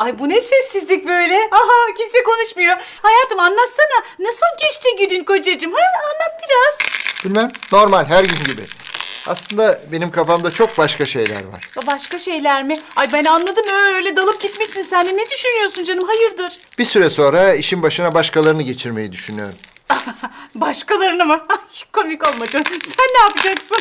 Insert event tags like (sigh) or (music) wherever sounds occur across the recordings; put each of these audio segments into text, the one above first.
Ay bu ne sessizlik böyle? Aha kimse konuşmuyor. Hayatım anlatsana. Nasıl geçti günün kocacığım? Ha, anlat biraz. Bilmem normal her gün gibi. Aslında benim kafamda çok başka şeyler var. Başka şeyler mi? Ay ben anladım öyle dalıp gitmişsin sen de. Ne düşünüyorsun canım? Hayırdır? Bir süre sonra işin başına başkalarını geçirmeyi düşünüyorum. (laughs) Başkalarını mı? (laughs) Ay komik olma canım. Sen ne yapacaksın?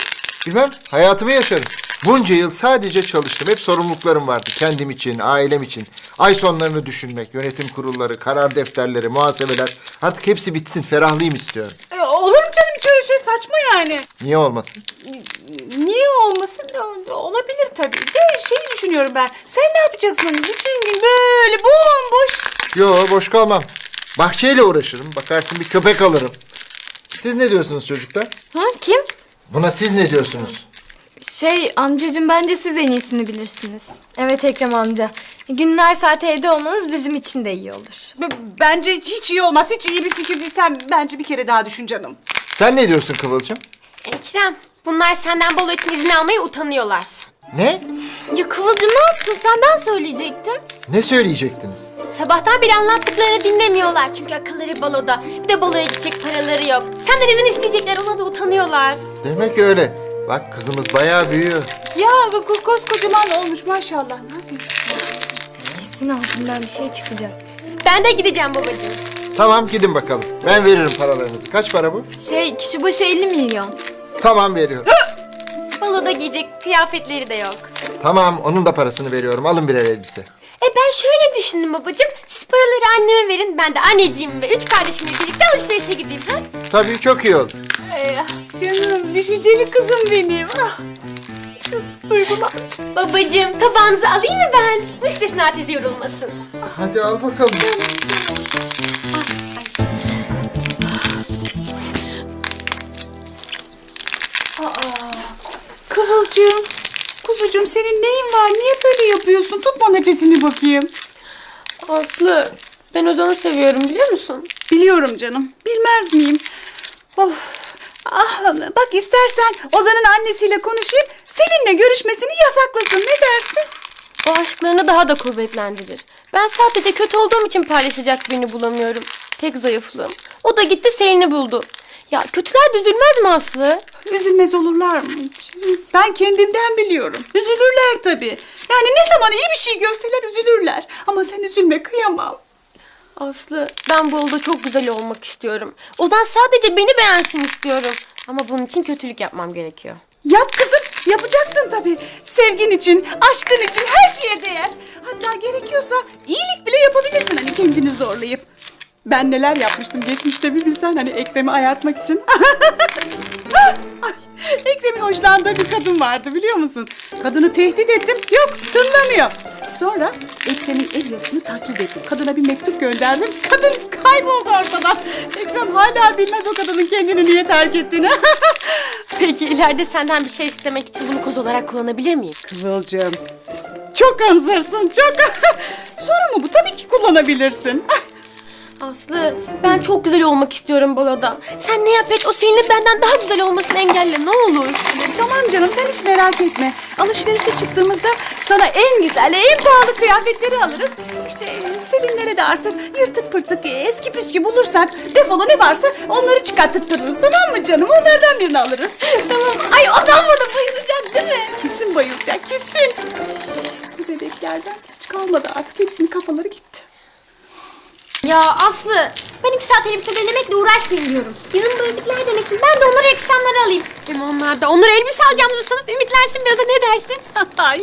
Bilmem hayatımı yaşarım. Bunca yıl sadece çalıştım. Hep sorumluluklarım vardı. Kendim için, ailem için. Ay sonlarını düşünmek, yönetim kurulları, karar defterleri, muhasebeler. Artık hepsi bitsin. Ferahlayayım istiyorum. E, olur mu canım hiç öyle şey saçma yani. Niye olmasın? Niye olmasın? O- Olabilir tabii. De şey düşünüyorum ben. Sen ne yapacaksın? Bütün gün böyle bomboş. Yo boş kalmam. Bahçeyle uğraşırım. Bakarsın bir köpek alırım. Siz ne diyorsunuz çocuklar? Ha kim? Buna siz ne diyorsunuz? Şey amcacığım bence siz en iyisini bilirsiniz. Evet Ekrem amca. Günler saat evde olmanız bizim için de iyi olur. B- Bence hiç iyi olmaz. Hiç iyi bir fikir değil. Sen bence bir kere daha düşün canım. Sen ne diyorsun Kıvılcım? Ekrem, bunlar senden balo için izin almaya utanıyorlar. Ne? Ya Kıvılcım sen ben söyleyecektim. Ne söyleyecektiniz? Sabahtan beri anlattıklarını dinlemiyorlar çünkü akılları baloda. Bir de baloya gidecek paraları yok. Senden izin isteyecekler ona da utanıyorlar. Demek öyle. Bak kızımız bayağı büyüyor. Ya ko- koskocaman olmuş maşallah. Ne yapıyorsun? Kesin altından bir şey çıkacak. Ben de gideceğim babacığım. Tamam gidin bakalım. Ben veririm paralarınızı. Kaç para bu? Şey kişi başı 50 milyon. Tamam veriyorum. Baloda giyecek kıyafetleri de yok. tamam onun da parasını veriyorum. Alın birer elbise. E ben şöyle düşündüm babacığım. Siz paraları anneme verin. Ben de anneciğim ve üç kardeşimle birlikte alışverişe gideyim. Ha? Tabii çok iyi olur. Ee, canım düşünceli kızım benim. Ah, çok duygular. Babacığım tabağınızı alayım mı ben? Müstesna teyze yorulmasın. Hadi al bakalım. Kıvılcım. Kuzucuğum senin neyin var? Niye böyle yapıyorsun? Tutma nefesini bakayım. Aslı, ben Ozan'ı seviyorum biliyor musun? Biliyorum canım. Bilmez miyim? Of. Ah, bak istersen Ozan'ın annesiyle konuşayım. Selin'le görüşmesini yasaklasın. Ne dersin? O aşklarını daha da kuvvetlendirir. Ben sadece kötü olduğum için paylaşacak birini bulamıyorum. Tek zayıflığım. O da gitti Selin'i buldu. Ya kötüler de üzülmez mi Aslı? Üzülmez olurlar mı hiç? Ben kendimden biliyorum. Üzülürler tabii. Yani ne zaman iyi bir şey görseler üzülürler. Ama sen üzülme kıyamam. Aslı ben bu yolda çok güzel olmak istiyorum. Ozan sadece beni beğensin istiyorum. Ama bunun için kötülük yapmam gerekiyor. Yap kızım. Yapacaksın tabii. Sevgin için, aşkın için her şeye değer. Hatta gerekiyorsa iyilik bile yapabilirsin hani kendini zorlayıp. Ben neler yapmıştım geçmişte bir bilsen hani Ekrem'i ayartmak için. (laughs) Ay, Ekrem'in hoşlandığı bir kadın vardı biliyor musun? Kadını tehdit ettim. Yok tınlamıyor. Sonra Ekrem'in el yazısını takip ettim. Kadına bir mektup gönderdim. Kadın kayboldu ortadan. Ekrem hala bilmez o kadının kendini niye terk ettiğini. (laughs) Peki ileride senden bir şey istemek için bunu koz olarak kullanabilir miyim? Kıvılcım. Çok hazırsın çok. (laughs) Sorun mu bu? Tabii ki kullanabilirsin. Aslı ben çok güzel olmak istiyorum baloda. Sen ne yap et o Selin'in benden daha güzel olmasını engelle ne olur. tamam canım sen hiç merak etme. Alışverişe çıktığımızda sana en güzel, en pahalı kıyafetleri alırız. İşte Selinlere de artık yırtık pırtık eski püskü bulursak defolu ne varsa onları çıkarttırırız tamam mı canım? Onlardan birini alırız. tamam. Ay Ozan bana bayılacak değil mi? Kesin bayılacak kesin. Bu bebeklerden hiç kalmadı artık. Hepsinin kafaları gitti. Ya Aslı ben iki saat elbise denemekle uğraşmayayım diyorum. Yanımda ezikler denesin ben de onlara yakışanları alayım. Hem onlar da onlara elbise alacağımızı sanıp ümitlensin biraz da ne dersin? (laughs) Ay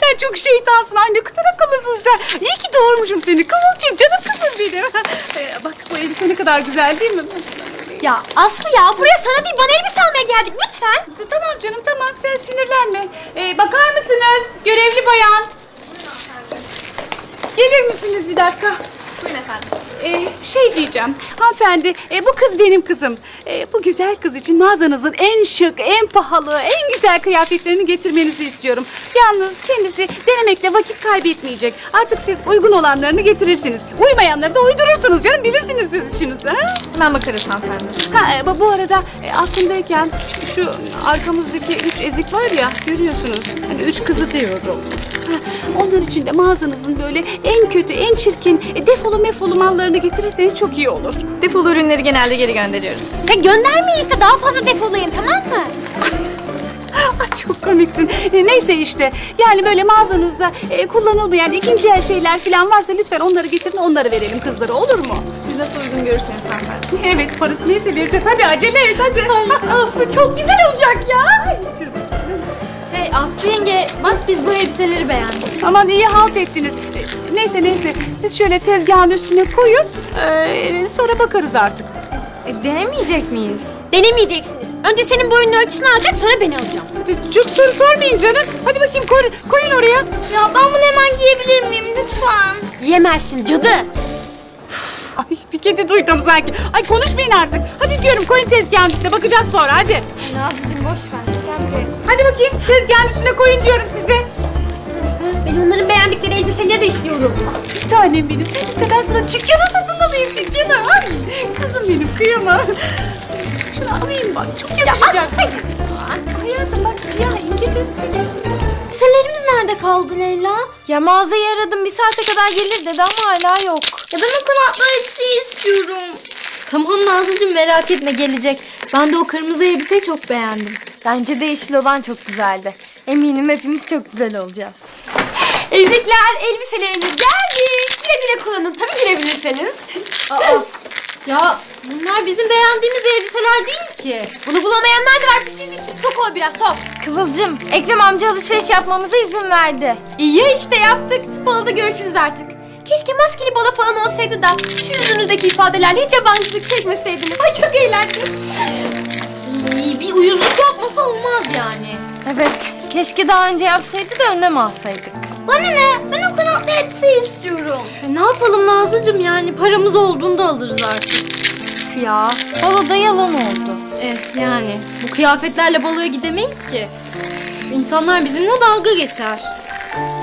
sen çok şeytansın. Ay ne kadar akıllısın sen. İyi ki doğurmuşum seni. Kıvılcım canım kızım benim. Ee, (laughs) bak bu elbise ne kadar güzel değil mi? Ya Aslı ya buraya sana değil bana elbise almaya geldik lütfen. Tamam canım tamam sen sinirlenme. Ee, bakar mısınız görevli bayan? Gelir misiniz bir dakika? Ee, şey diyeceğim, hanımefendi, e, bu kız benim kızım. E, bu güzel kız için mağazanızın en şık, en pahalı, en güzel kıyafetlerini getirmenizi istiyorum. Yalnız kendisi denemekle vakit kaybetmeyecek. Artık siz uygun olanlarını getirirsiniz. Uymayanları da uydurursunuz canım, bilirsiniz siz işinizi. Ha? Hemen bakarız hanımefendi. Ha, e, bu, bu arada e, aklımdayken şu arkamızdaki üç ezik var ya, görüyorsunuz. Hani üç kızı diyorum. Ha, onlar için de mağazanızın böyle en kötü, en çirkin, e, defolu mefolu mallarını getirirseniz çok iyi olur. Defolu ürünleri genelde geri gönderiyoruz. Ya göndermeyin işte daha fazla defolayın tamam mı? (laughs) Ay çok komiksin. E, neyse işte. Yani böyle mağazanızda e, kullanılmayan ikinci el şeyler falan varsa lütfen onları getirin onları verelim kızlara olur mu? Siz nasıl uygun görürseniz hanımefendi. (laughs) Evet parası neyse vereceğiz. Hadi acele et hadi. Of çok güzel olacak ya. Şey Aslı yenge bak biz bu elbiseleri beğendik. Aman iyi halt ettiniz. E, Neyse neyse siz şöyle tezgahın üstüne koyun. e, sonra bakarız artık. E, denemeyecek miyiz? Denemeyeceksiniz. Önce senin boyunun ölçüsünü alacak sonra ben alacağım. Hadi çok soru sormayın canım. Hadi bakayım koy, koyun oraya. Ya ben bunu hemen giyebilir miyim lütfen? Giyemezsin cadı. Ay bir kedi duydum sanki. Ay konuşmayın artık. Hadi diyorum koyun tezgahın üstüne bakacağız sonra hadi. Nazlıcığım boş ver. Gel buraya. Hadi bakayım tezgahın üstüne koyun diyorum size. Ben onların beğendikleri elbiseleri de istiyorum. Bir tanem benim. Sen iste ben sana satın alayım dükkanı. Ay, kızım benim kıyama. Şunu alayım bak çok yakışacak. Hayatım bak siyah ince gösteriyor. Elbiselerimiz nerede kaldı Leyla? Ya mağazayı aradım bir saate kadar gelir dedi ama hala yok. Ya ben o kanatlı elbiseyi istiyorum. Tamam Nazlıcığım merak etme gelecek. Ben de o kırmızı elbiseyi çok beğendim. Bence de yeşil olan çok güzeldi. Eminim hepimiz çok güzel olacağız. Ezikler elbiseleriniz geldi. Güle güle kullanın. Tabii gülebilirseniz. Aa, ya bunlar bizim beğendiğimiz elbiseler değil ki. Bunu bulamayanlar da var. Sizin tok ol biraz tok. Kıvılcım, Ekrem amca alışveriş yapmamıza izin verdi. İyi ya işte yaptık. Baloda görüşürüz artık. Keşke maskeli balo falan olsaydı da şu yüzünüzdeki ifadelerle hiç yabancılık çekmeseydiniz. Ay çok eğlendim. İyi bir uyuzluk yapmasa olmaz yani. Evet, keşke daha önce yapsaydı da önlem alsaydık. Bana ne? Ben o kanatlı elbise istiyorum. E, ne yapalım Nazlıcığım yani paramız olduğunda alırız artık. Üf ya, baloda yalan oldu. Eh yani bu kıyafetlerle baloya gidemeyiz ki. İnsanlar bizimle dalga geçer.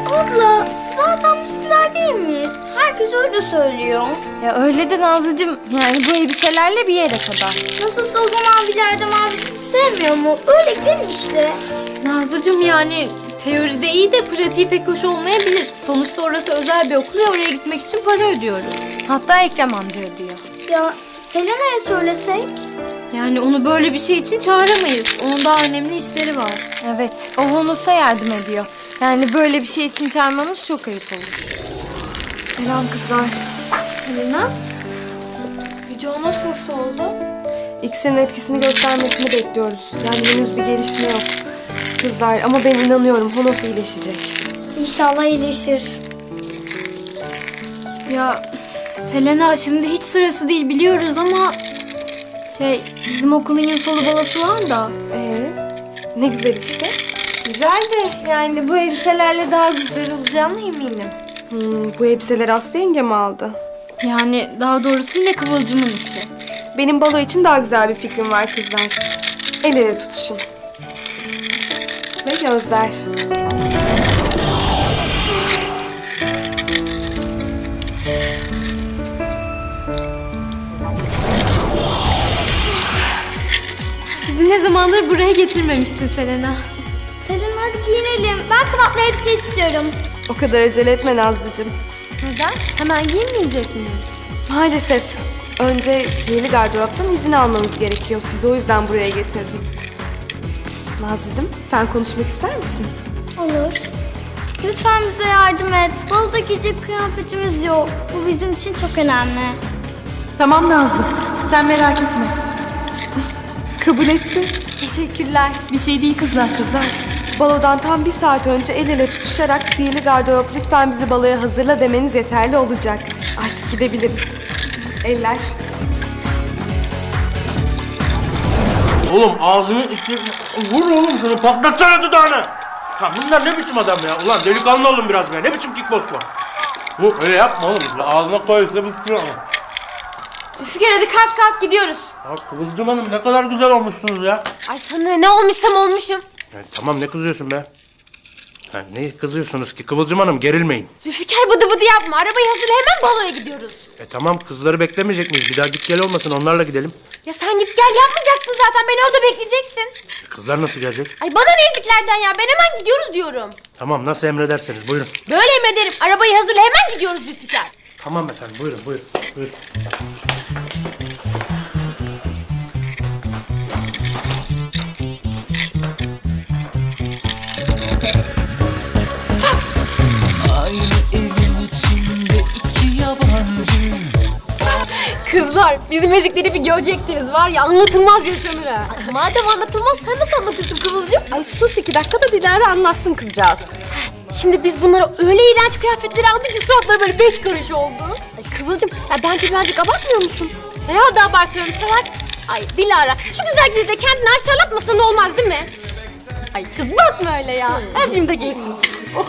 Abla zaten biz güzel değil miyiz? Herkes öyle söylüyor. Ya öyle de Nazlıcığım, yani bu elbiselerle bir yere kadar. Nasılsa o zaman abiler mavisi sevmiyor mu? Öyle değil mi işte? Nazlıcığım yani teoride iyi de pratiği pek hoş olmayabilir. Sonuçta orası özel bir okul ya oraya gitmek için para ödüyoruz. Hatta Ekrem amca ödüyor. Ya Selena'ya söylesek? Yani onu böyle bir şey için çağıramayız. Onun daha önemli işleri var. Evet, o Honos'a yardım ediyor. Yani böyle bir şey için çağırmamız çok ayıp olur. Selam kızlar. Selena? Yüce Honos nasıl oldu? İksirin etkisini göstermesini bekliyoruz. Yani henüz bir gelişme yok. Kızlar ama ben inanıyorum Honos iyileşecek. İnşallah iyileşir. Ya Selena şimdi hiç sırası değil biliyoruz ama şey bizim okulun yıl sonu balosu var da Ee, ne güzel işte. Güzel de yani bu elbiselerle daha güzel olacağına eminim. Hmm, bu elbiseleri Aslı yenge mi aldı? yani daha doğrusu yine Kıvılcım'ın işi. Benim balo için daha güzel bir fikrim var kızlar. El ele tutuşun. Ve gözler. Bizi ne zamandır buraya getirmemiştin Selena. Selena hadi giyinelim. Ben kanatlı elbise istiyorum. O kadar acele etme Nazlıcığım. Neden? Hemen giyinmeyecek miyiz? Maalesef. Önce sihirli gardıroptan izin almanız gerekiyor. Sizi o yüzden buraya getirdim. Nazlıcığım sen konuşmak ister misin? Olur. Lütfen bize yardım et. Baloda giyecek kıyafetimiz yok. Bu bizim için çok önemli. Tamam Nazlı. Sen merak etme. Kabul etti. Teşekkürler. Bir şey değil kızlar. Kızlar, balodan tam bir saat önce el ele tutuşarak sihirli gardırop lütfen bizi baloya hazırla demeniz yeterli olacak. Artık gidebiliriz. Eller. Oğlum ağzını içi... Vur oğlum şunu patlatsana dudağını. Ya bunlar ne biçim adam ya? Ulan delikanlı olun biraz be. Ne biçim kickbox var? Bu öyle yapma oğlum. Ağzına koy. Ne biçim ama. Zülfikar hadi kalk kalk gidiyoruz. Ya Kıvılcım Hanım ne kadar güzel olmuşsunuz ya. Ay sana ne olmuşsam olmuşum. Ya tamam ne kızıyorsun be? Ha, ne kızıyorsunuz ki Kıvılcım Hanım gerilmeyin. Zülfikar bıdı bıdı yapma. Arabayı hazırla hemen baloya gidiyoruz. E tamam kızları beklemeyecek miyiz? Bir daha git gel olmasın onlarla gidelim. Ya sen git gel yapmayacaksın zaten. Beni orada bekleyeceksin. E, kızlar nasıl gelecek? Ay bana ne eziklerden ya. Ben hemen gidiyoruz diyorum. Tamam nasıl emrederseniz buyurun. Böyle emrederim. Arabayı hazırla hemen gidiyoruz Zülfikar. Tamam efendim buyurun buyurun. buyurun. Kızlar bizim ezikleri bir görecektiniz var ya anlatılmaz yaşanır ha. Madem anlatılmaz sen nasıl anlatırsın Kıvılcım? Ay sus iki dakikada Dilara anlatsın kızcağız. Şimdi biz bunlara öyle iğrenç kıyafetleri aldık ki suratları böyle beş karış oldu. Ay Kıvılcım ya bence birazcık abartmıyor musun? Herhalde abartıyorum Sevat. Ay Dilara şu güzel gizde kendini aşağılatmasan olmaz değil mi? Ay kız bakma öyle ya. Her birinde giysin. Oh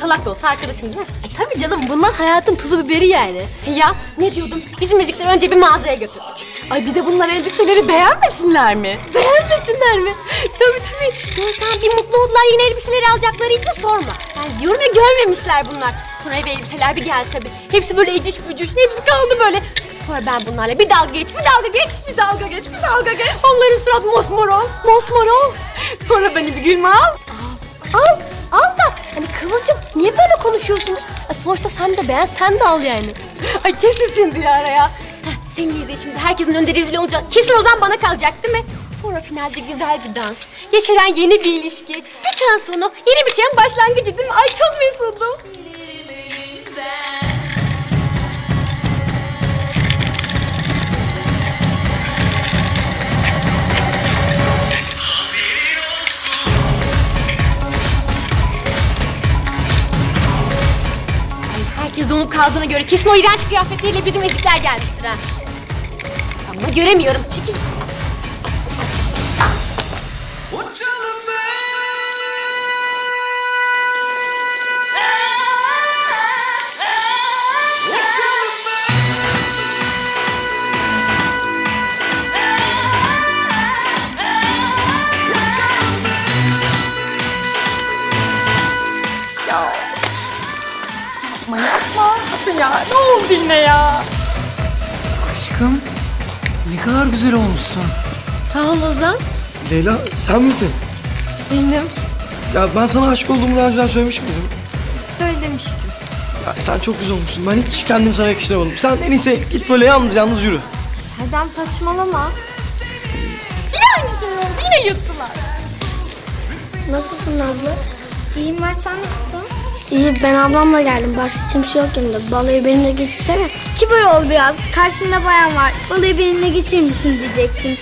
salak da olsa arkadaşım değil mi? Ay tabii canım bunlar hayatın tuzu biberi yani. Ya ne diyordum? Bizim ezikleri önce bir mağazaya götürdük. Ay bir de bunlar elbiseleri beğenmesinler mi? Beğenmesinler mi? Tabii tabii. Sen bir mutlu oldular yeni elbiseleri alacakları için sorma. Ben diyorum ya görmemişler bunlar. Sonra eve elbiseler bir geldi tabii. Hepsi böyle eciş bücüş. Hepsi kaldı böyle. Sonra ben bunlarla bir dalga geç, bir dalga geç, bir dalga geç, bir dalga geç. Onların surat mosmor mosmor ol. Sonra beni bir gülme al. Al, al. Hani Kıvılcım niye böyle konuşuyorsunuz? Ya sonuçta sen de beğen, sen de al yani. Ay kesin şimdi Dilara ya. Heh, Senin izle şimdi herkesin önünde rezil olacak. Kesin Ozan bana kalacak değil mi? Sonra finalde güzel bir dans. Yeşeren yeni bir ilişki. Biten sonu, yeni biten başlangıcı değil mi? Ay çok mesudum. Herkes onu kaldığına göre kesin o iğrenç kıyafetleriyle bizim ezikler gelmiştir ha. Ama göremiyorum. Çekil. Ya ne oldu yine ya? Aşkım ne kadar güzel olmuşsun. Sağ ol Ozan. Leyla sen misin? Benim Ya ben sana aşık olduğumu daha önceden söylemiş miydim? söylemiştim. Ya sen çok güzel olmuşsun. Ben hiç kendimi sana yakıştıramadım. Sen en iyisi git böyle yalnız yalnız yürü. Erdem saçmalama. Nasılsın Nazlı? İyiyim var sen nasılsın? İyi ben ablamla geldim. Başka kimse yok yanımda. Balayı benimle geçirsene. Kibar ol biraz. Karşında bayan var. Balayı benimle geçirir misin diyeceksin.